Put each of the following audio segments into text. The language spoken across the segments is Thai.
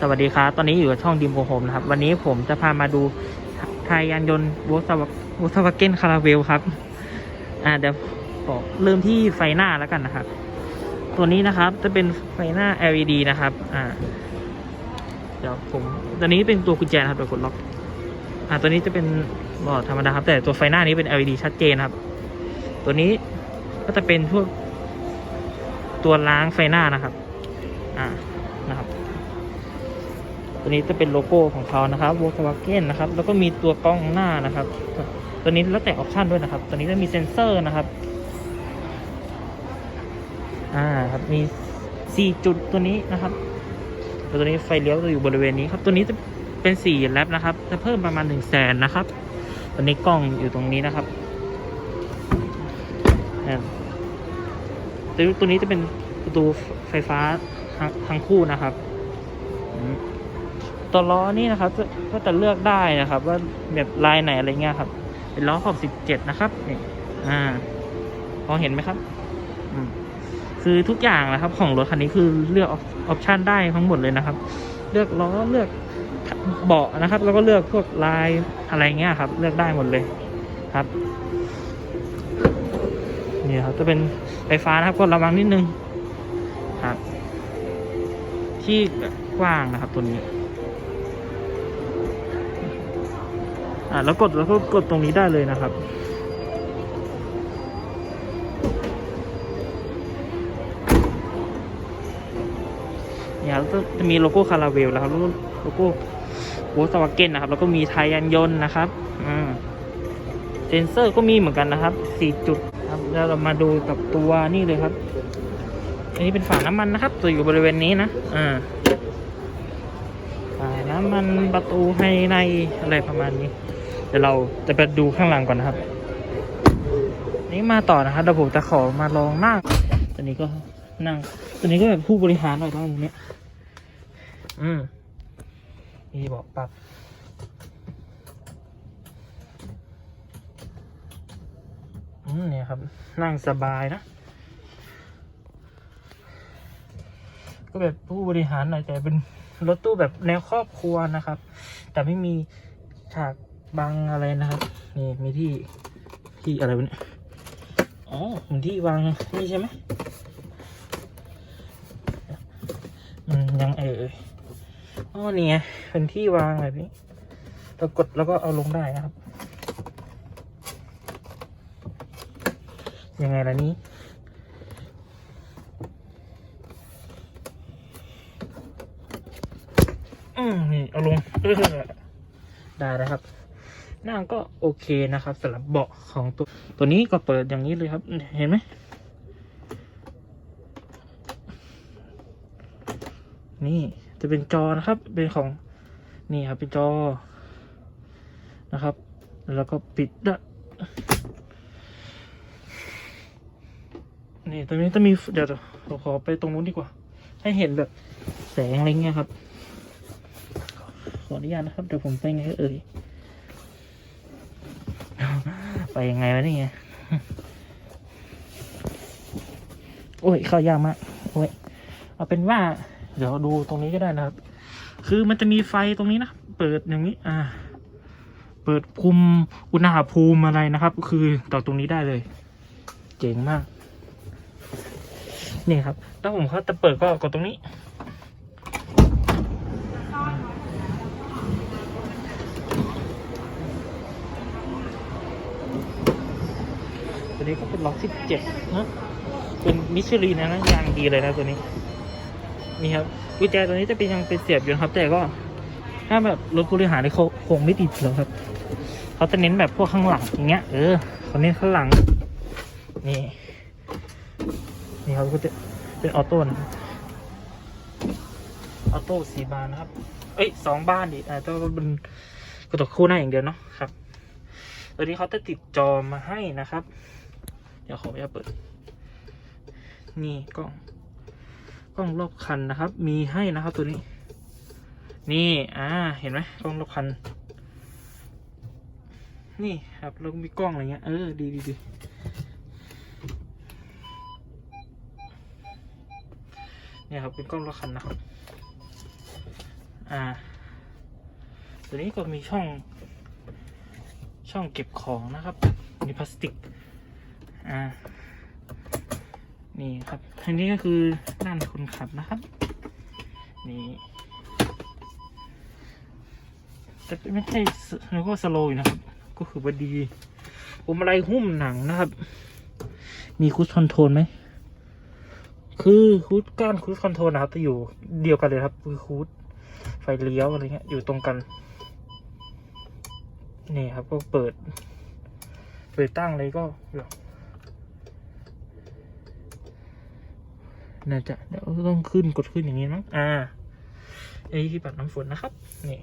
สวัสดีครับ ตอนนี้อยู่กับช่องดิมโกโฮมนะครับ วันนี้ผมจะพามาดูทายยานยนต์วอสวอสวาเกนคาราเวลครับ อ่าเดี๋ยวบอกเริ่มที่ไฟหน้าแล้วกันนะครับ ตัวนี้นะครับจะเป็นไฟหน้า LED นะครับ อ่า เดี๋ยวผม ตัวนี้เป็นตัวกุญแจนะครับเดี๋ยวกดล็อก อ่า ตัวนี้จะเป็นบอร์ดธรรมดาครับ แต่ตัวไฟหน้านี้เป็น LED ชัดเจนครับ ตัวนี้ก็จะเป็นพวกตัวล้างไฟหน้านะครับ อ่า นะครับ ตัวนี้จะเป็นโลโก้ของเขานะครับ Volkswagen นะครับ แล้วก็มีตัวกล้องหน้านะครับ ตัวนี้แล้วแต่ออปชันด้วยนะครับ ตัวนี้จะมีเซ็นเซอร์นะครับ อ่าครับ มี 4 จุดตัวนี้นะครับแล้วตัวนี้ไฟเลี้ยวจะอยู่บริเวณนี้ครับ ตัวนี้จะเป็น4แลปนะครับ จะเพิ่มประมาณ1 0 0 0 0แสนนะครับ ตัวนี้กล้องอยู่ตรงนี้นะครับ ตัวตัวนี้จะเป็นประตูไฟฟ้าทั้งคู่นะครับ ตัวล้อนี่นะครับก็จะเลือกได้นะครับ ว่าแบบลายไหนอะไรเงี้ยครับ เป็นล้อขอบ17นะครับนี่อ่าพอเห็นไหมครับคือทุกอย่างนะครับ ของรถคันนี้คือเลือกออปชันได้ทั้งหมดเลยนะครับ เลือกล้อเลือกเบาะนะครับ แล้วก็เลือกพวกลายอะไรเงี้ยครับ เลือกได้หมดเลยครับนี่ครับจะเป็นไฟฟ้านะครับก็ระวังนิดนึงครับ ที่กว้างนะครับตัวนี้ อ่าแล้วกดแล้วก็กดตรงนี้ได้เลยนะครับเนี่ยก็จะมีโลโก้คาราเวลแล้วครับโลโก้โวสวาเกนนะครับ แล้วก็มีไทยยานยนต์นะครับอ่าเซนเซอร์ก็มีเหมือนกันนะครับสี่จุดครับแล้วเรามาดูกับตัวนี่เลยครับ อันนี้เป็นฝาน้ำมันนะครับ ตัวอยู่บริเวณนี้นะอ่าฝาน้ำมันประตูภายในอะไรประมาณนี้ เดี๋ยวเราจะไปดูข้างหลังก่อนนะครับ นี่มาต่อนะครับเดี๋ยวผมจะขอมาลองนั่งตัวนี้ก็นั่งตัวนี้ก็แบบผู้บริหารหน่อยตรงนี้อืมนี่บอกปรับอืมเนี่ยครับ นั่งสบายนะ ก็แบบผู้บริหารหน่อยแต่เป็นรถตู้แบบแนวครอบครัวนะครับ แต่ไม่มีฉาก บังอะไรนะครับ นี่มีที่ที่อะไรวะเนี่ยอ๋อมีที่วางนี่ใช่ไหมอืมยังเอออ๋อนี่ไงเป็นที่วางแบบนี้เรากดแล้วก็เอาลงได้นะครับ ยังไงล่ะนี้อืมนี่เอาลงได้นะครับ นั่งก็โอเคนะครับสำหรับเบาะของตัว ตัวนี้ก็เปิดอย่างนี้เลยครับ เห็นไหมนี่จะเป็นจอนะครับเป็นของนี่ครับเป็นจอนะครับ แล้วก็ปิดด้วยนี่ตรงนี้จะมีเดี๋ยวเราขอไปตรงนู้นดีกว่า ให้เห็นแบบแสงอะไรเงี้ยครับ ขออนุญาตนะครับ เดี๋ยวผมไปไงเอ่ย ไปยังไงวะนี่ไงโอ้ยเข้ายากมากโอ้ยเอาเป็นว่า เดี๋ยวดูตรงนี้ก็ได้นะครับ คือมันจะมีไฟตรงนี้นะเปิดอย่างนี้ อ่า เปิดคุมอุณหภูมิอะไรนะครับ ก็คือต่อตรงนี้ได้เลย เจ๋งมาก นี่ครับ ถ้าผมเขาจะเปิดก็กดตรงนี้ นี้ก็เป็นล็อกสิบเจ็ดนะเป็นมิชลินนะนะยางดีเลยนะตัวนี้ นี่ครับกุญแจตัวนี้จะเป็นยังเป็นเสียบอยู่นะครับ แต่ก็ถ้าแบบรถผู้บริหารนี่เขาคงไม่ติดหรอกครับ เขาจะเน้นแบบพวกข้างหลังอย่างเงี้ย เออเขาเน้นข้างหลัง นี่ นี่เขาก็จะเป็นออโต้นะออโต้สี่บานนะครับ เอ้ยสองบานดิอ่าต้องเป็นกระจกคู่หน้าอย่างเดียวเนาะครับตัวนี้เขาจะติดจอมาให้นะครับ เดี๋ยวขออนุญาตเปิด นี่กล้อง กล้องรอบคันนะครับ มีให้นะครับตัวนี้ นี่อ่าเห็นไหมกล้องรอบคัน นี่ครับแล้วมีกล้องอะไรเงี้ยเออดีดีดีเนี่ยครับเป็นกล้องรอบคันนะครับ อ่า ตัวนี้ก็มีช่อง ช่องเก็บของนะครับ มีพลาสติก อ่า นี่ครับอันนี้ก็คือด้านคนขับนะครับ นี่แต่ไม่ใช่แล้วก็สโลว์นะครับ ก็คือว่าดีผมอะไรหุ้มหนังนะครับ มีคูดคอนโทรลไหม คือคูดก้านคูดคอนโทรลนะครับจะอยู่เดียวกันเลยครับ คือคูดไฟเลี้ยวอะไรเงี้ยอยู่ตรงกัน นี่ครับก็เปิด เปิดตั้งเลยก็ น่าจะเดี๋ยวต้องขึ้นกดขึ้นอย่างนี้มั้งอ่าไอ้ที่ปัดน้ำฝนนะครับ นี่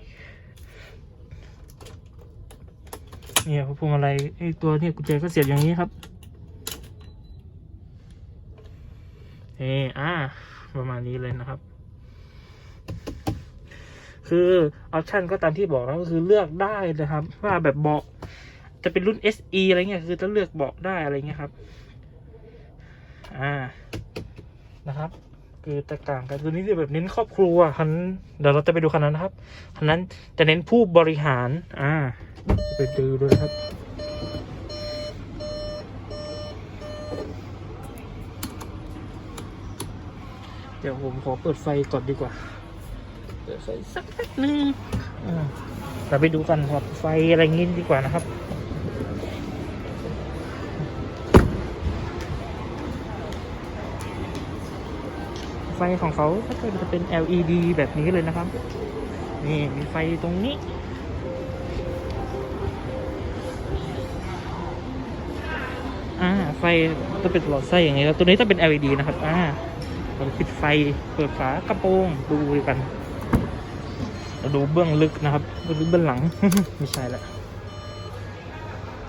เนี่ยพวงมาลัยไอ้ตัวเนี่ยกุญแจก็เสียบอย่างนี้ครับเอออ่า ประมาณนี้เลยนะครับ คือออปชันก็ตามที่บอกแล้วก็คือเลือกได้นะครับ ว่าแบบเบาะจะเป็นรุ่น SE อะไรเงี้ยคือจะเลือกเบาะได้อะไรเงี้ยครับ อ่า นะครับ คือแตกต่างกันตัวนี้จะแบบเน้นครอบครัวคันเดี๋ยวเราจะไปดูคันนั้นนะครับคันนั้นจะเน้นผู้บริหารอ่าไปดูดูนะครับเดี๋ยวผมขอเปิดไฟก่อนดีกว่า เปิดไฟสักแป๊บนึงอ่าเราไปดูกันครับไฟอะไรงี้ดีกว่านะครับ ไฟของเขาก็จะเป็น LED แบบนี้เลยนะครับ นี่มีไฟตรงนี้อ่าไฟจะเป็นหลอดไส้อย่างนี้แล้วตัวนี้จะเป็น LED นะครับอ่าเราปิดไฟเปิดฝากระโปรงดูกันเราดูเบื้องลึกนะครับเบื้องลึกเบื้องหลังไม่ใช่ละ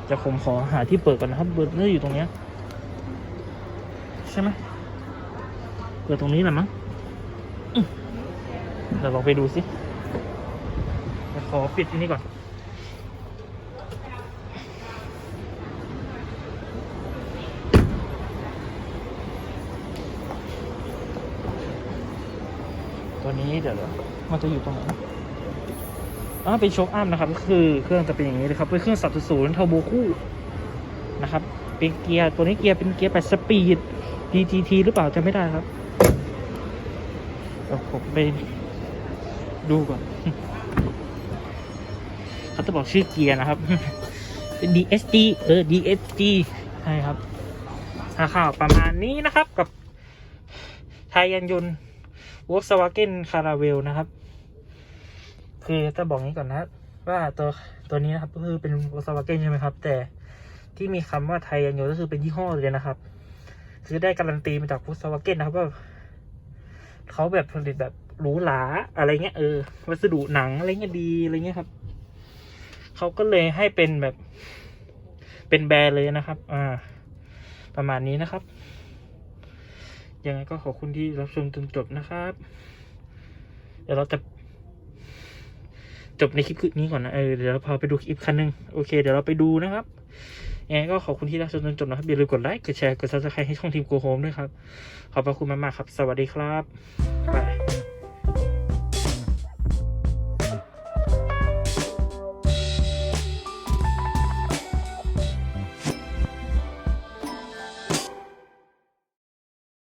จะผมขอหาที่เปิดก่อนนะครับเปิดน่าจะอยู่ตรงเนี้ยใช่ไหม เปิดตรงนี้แหละมั้งอืมเดี๋ยวลองไปดูสิเดี๋ยวขอปิดที่นี่ก่อน ตัวนี้เดี๋ยวมันจะอยู่ตรงไหนอ่าเป็นโชคอัพนะครับ ก็คือเครื่องจะเป็นอย่างนี้เลยครับ เป็นเครื่องสับศูนย์เทอร์โบคู่นะครับ เป็นเกียร์ ตัวนี้เกียร์เป็นเกียร์แปดสปีด DTT หรือเปล่าจะไม่ได้ครับ เดี๋ยวผมไปดูก่อนเขาจะบอกชื่อเกียร์นะครับเป็น DSG เออ DSG ใช่ครับราคาประมาณนี้นะครับกับไทยยานยนต์ Volkswagen Caravel นะครับ คือจะบอกงี้ก่อนนะครับว่าตัวตัวนี้นะครับก็คือเป็น Volkswagen ใช่ไหมครับ แต่ที่มีคำว่าไทยยานยนต์ก็คือเป็นยี่ห้อเลยนะครับ คือได้การันตีมาจาก Volkswagen นะครับว่า เขาแบบผลิตแบบหรูหราอะไรเงี้ยเออ วัสดุหนังอะไรเงี้ยดีอะไรเงี้ยครับเขาก็เลยให้เป็นแบบ เป็นแบรนด์เลยนะครับ อ่า ประมาณนี้นะครับ ยังไงก็ขอบคุณที่รับชมจนจบนะครับ เดี๋ยวเราจะจบในคลิปนี้ก่อนนะ เออ เดี๋ยวเราพาไปดูคลิปคันหนึ่งโอเค เดี๋ยวเราไปดูนะครับ ยังไงก็ขอบคุณที่รับชมจนจบนะครับอย่าลืมกดไลค์กดแชร์กดซับสไครต์ให้ช่องทีมโกโฮมด้วยครับ ขอบพระคุณมากๆครับ สวัสดีครับบาย